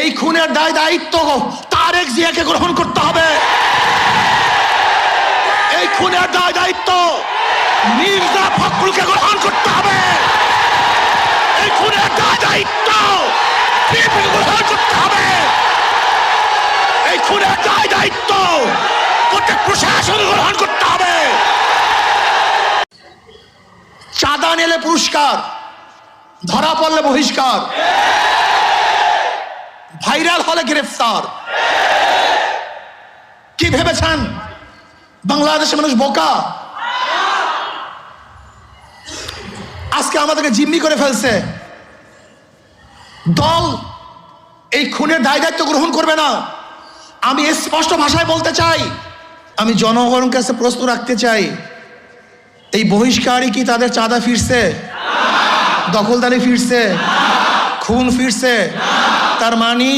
এই খুনের দায় দায়িত্ব তারেক জিয়াকে গ্রহণ করতে হবে। এই খুনের দায় দায়িত্ব মির্জা ফখরুলকে গ্রহণ করতে হবে। এই খুনের দায় দায়িত্ব গ্রহণ করতে হবে। এই খুনের দায় দায়িত্ব প্রত্যেক প্রশাসন গ্রহণ করতে হবে। চাঁদা নিলে পুরস্কার, ধরা পড়লে বহিষ্কার। ভাইরাল হলে গ্রেফতার। কি ভেবেছেন? বাংলাদেশের মানুষ বোকা? আজকে আমাদেরকে জিম্মি করে ফেলছে। দল এই খুনের দায় দায়িত্ব গ্রহণ করবে না। আমি স্পষ্ট ভাষায় বলতে চাই, আমি জনগণের কাছে প্রশ্ন রাখতে চাই, এই বহিষ্কারী কি তাদের চাঁদা ফিরছে? দখলদারি ফিরছে? খুন ফিরছে? তার মানে